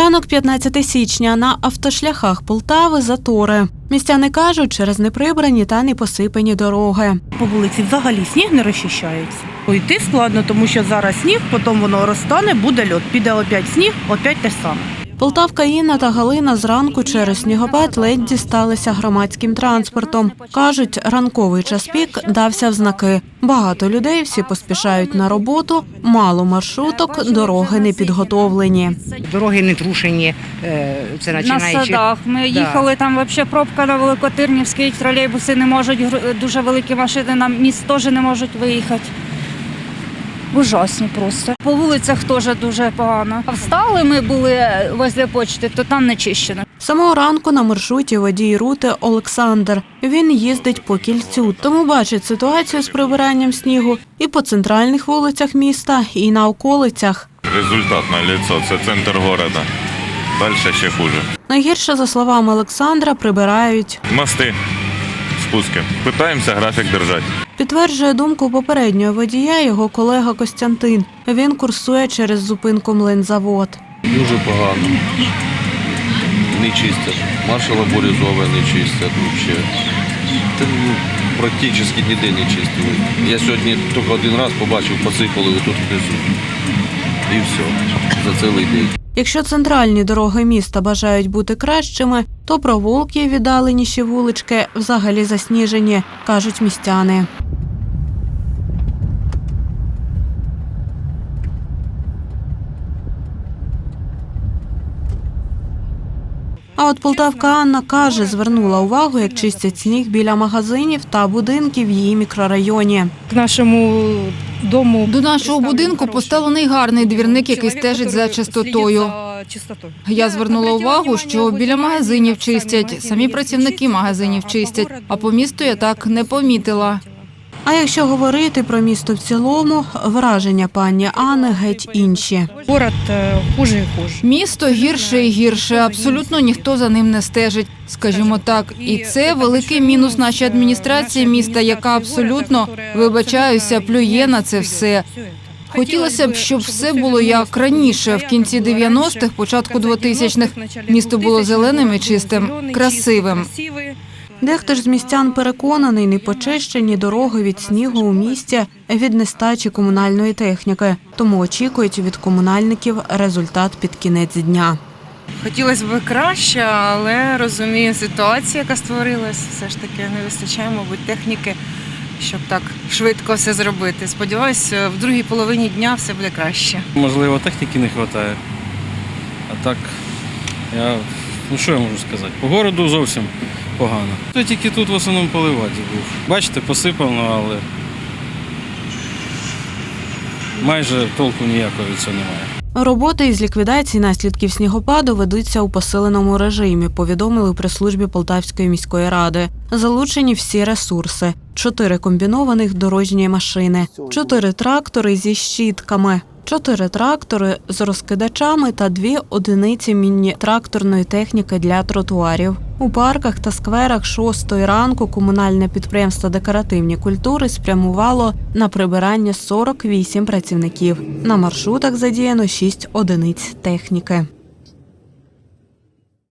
Ранок 15 січня на автошляхах Полтави затори. Містяни кажуть, через неприбрані та непосипані дороги. По вулиці взагалі сніг не розчищається. Йти складно, тому що зараз сніг, потім воно розтане, буде льот. Піде опять сніг, опять те саме. Полтавка Інна та Галина зранку через снігопад ледь дісталися громадським транспортом. Кажуть, ранковий час пік дався в знаки. Багато людей всі поспішають на роботу, мало маршруток, дороги не підготовлені. Дороги не трушені, е, це на садах. Ми їхали там взагалі пробка на Великотирнівській, тролейбуси не можуть, дуже великі машини на міст теж не можуть виїхати. Ужасні просто. По вулицях теж дуже погано. А встали ми були возле почти, то там не чищено. Самого ранку на маршруті водій рути Олександр. Він їздить по кільцю, тому бачить ситуацію з прибиранням снігу і по центральних вулицях міста, і на околицях. Результат на лицо, це центр города. Далі ще хуже. Найгірше, за словами Олександра, прибирають. Мости, спуски. Питаємося графік держати. Підтверджує думку попереднього водія його колега Костянтин. Він курсує через зупинку млинзавод. Дуже погано. Не чистять. Маршала Борізова не чистять взагалі. Ну, практично ніде не чистили. Я сьогодні тільки один раз побачив, посипали тут внизу. І все. За цілий день. Якщо центральні дороги міста бажають бути кращими, то провулки віддаленіші вулички взагалі засніжені, кажуть містяни. А от полтавка Анна каже, звернула увагу, як чистять сніг біля магазинів та будинків в її мікрорайоні. К нашому дому До нашого будинку поставлений гарний двірник, який стежить за чистотою. Я звернула увагу, що біля магазинів чистять, самі працівники магазинів чистять, а по місту я так не помітила. А якщо говорити про місто в цілому, враження пані Анни геть інші. Город е, хуже і хуже. Місто гірше і гірше. Абсолютно ніхто за ним не стежить, скажімо так. І це великий мінус нашої адміністрації міста, яка абсолютно вибачаюся, плює на це все. Хотілося б, щоб все було як раніше, в кінці 90-х, початку 2000-х. Місто було зеленим і чистим, красивим. Дехто ж з містян переконаний, непочищені дороги від снігу у місті від нестачі комунальної техніки, тому очікують від комунальників результат під кінець дня. Хотілося б краще, але розумію ситуацію, яка створилась. Все ж таки не вистачає, мабуть, техніки, щоб так швидко все зробити. Сподіваюся, в другій половині дня все буде краще. Можливо, техніки не вистачає. А так, я. Ну що я можу сказати? По городу зовсім погано. То тільки тут в основному поливати був. Бачите, посипано, але майже толку ніякого від цього немає. Роботи із ліквідації наслідків снігопаду ведуться у посиленому режимі. Повідомили у прес-службі Полтавської міської ради. Залучені всі ресурси: чотири комбінованих дорожні машини, чотири трактори зі щітками. Чотири трактори з розкидачами та дві одиниці міні-тракторної техніки для тротуарів. У парках та скверах шостої ранку комунальне підприємство декоративні культури спрямувало на прибирання 48 працівників. На маршрутах задіяно 6 одиниць техніки.